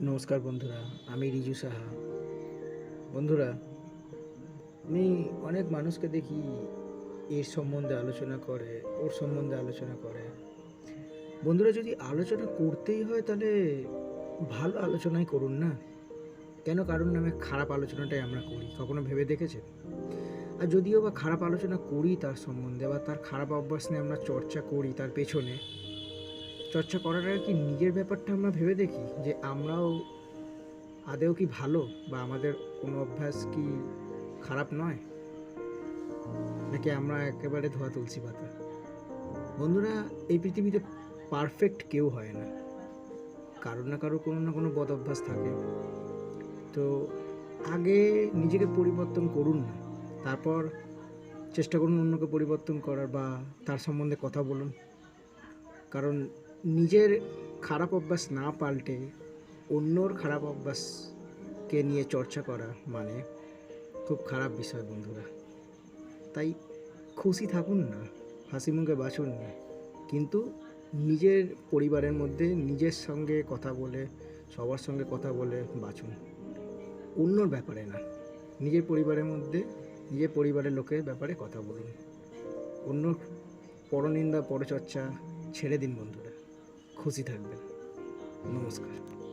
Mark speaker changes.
Speaker 1: নমস্কার বন্ধুরা, আমি রিজু সাহা। বন্ধুরা, আমি অনেক মানুষকে দেখি এর সম্বন্ধে আলোচনা করে, ওর সম্বন্ধে আলোচনা করে। বন্ধুরা, যদি আলোচনা করতেই হয়, তাহলে ভালো আলোচনাই করুন না? কেন? কারণ নামে খারাপ আলোচনাটাই আমরা করি, কখনো ভেবে দেখেছেন? আর যদিও বা খারাপ আলোচনা করি তার সম্বন্ধে, বা তার খারাপ অভ্যাস নিয়ে আমরা চর্চা করি তার পেছনে চর্চা করার আগে কি নিজের ব্যাপারটা আমরা ভেবে দেখি? যে আমরাও আদেও কি ভালো? বা আমাদের কোনো অভ্যাস কি খারাপ নয়? নাকি আমরা একেবারে ধোয়া তুলসী পাতা? বন্ধুরা, এই পৃথিবীতে পারফেক্ট কেউ হয় না। কারোর না কারও কোনো না কোনো বদ অভ্যাস থাকে। তো আগে নিজেকে পরিবর্তন করুন না। তারপর চেষ্টা করুন অন্যকে পরিবর্তন করার বা তার সম্বন্ধে কথা বলুন। কারণ নিজের খারাপ অভ্যাস না পাল্টে অন্যর খারাপ অভ্যাসকে নিয়ে চর্চা করা মানে খুব খারাপ বিষয়, বন্ধুরা। তাই খুশি থাকুন না, হাসি মুখে বাঁচুন না। কিন্তু নিজের পরিবারের মধ্যে নিজের সঙ্গে কথা বলে, সবার সঙ্গে কথা বলে বাঁচুন। অন্যর ব্যাপারে না, নিজের পরিবারের মধ্যে নিজের পরিবারের লোকের ব্যাপারে কথা বলুন। অন্য পরনিন্দা, পরচর্চা ছেড়ে দিন, বন্ধুরা। খুশি থাকবেন। নমস্কার।